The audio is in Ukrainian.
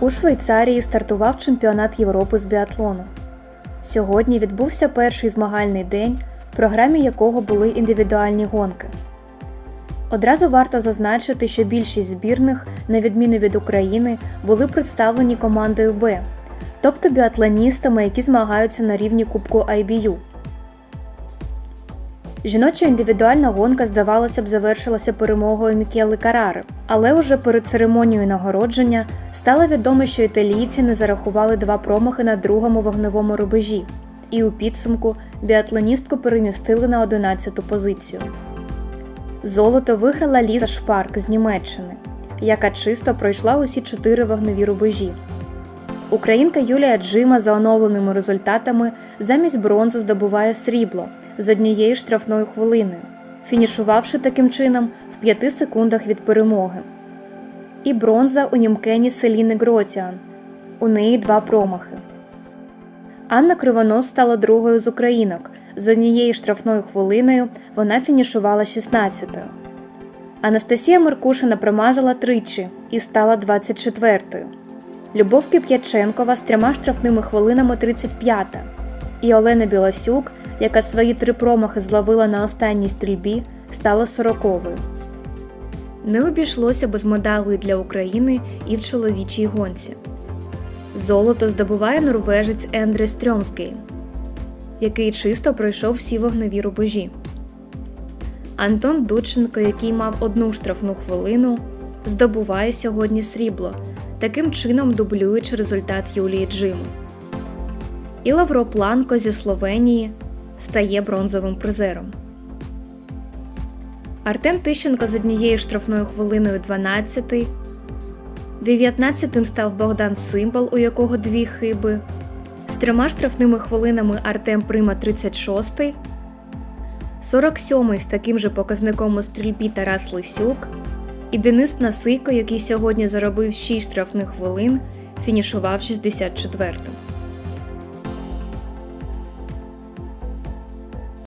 У Швейцарії стартував чемпіонат Європи з біатлону. Сьогодні відбувся перший змагальний день, в програмі якого були індивідуальні гонки. Одразу варто зазначити, що більшість збірних, на відміну від України, були представлені командою Б, тобто біатлоністами, які змагаються на рівні Кубку IBU. Жіноча індивідуальна гонка, здавалося б, завершилася перемогою Мікели Карари, але уже перед церемонією нагородження стало відомо, що італійці не зарахували два промахи на другому вогневому рубежі, і у підсумку біатлоністку перемістили на 11-ту позицію. Золото виграла Ліза Шпарк з Німеччини, яка чисто пройшла усі чотири вогневі рубежі. Українка Юлія Джима за оновленими результатами замість бронзи здобуває срібло з однією штрафною хвилиною, фінішувавши таким чином в 5 секундах від перемоги. І бронза у німкені Селіни Гроціан. У неї два промахи. Анна Кривонос стала другою з українок. З однією штрафною хвилиною вона фінішувала 16-ю. Анастасія Меркушина промазала тричі і стала 24-ю. Любов Кип'яченкова з трьома штрафними хвилинами 35-та. І Олена Біласюк, яка свої три промахи зловила на останній стрільбі, стала 40-ю. Не обійшлося без медалей для України і в чоловічій гонці. Золото здобуває норвежець Ендре Стрьомський, який чисто пройшов всі вогневі рубежі. Антон Дудченко, який мав одну штрафну хвилину, здобуває сьогодні срібло, таким чином дублюючи результат Юлії Джими. І Лавро Планко зі Словенії стає бронзовим призером. Артем Тищенко з однією штрафною хвилиною 12 19-тим став Богдан Симбал, у якого дві хиби. З трьома штрафними хвилинами Артем Прима 36-й. 47-й з таким же показником у стрільбі Тарас Лисюк. І Денис Насико, який сьогодні заробив 6 штрафних хвилин, фінішував 64-м.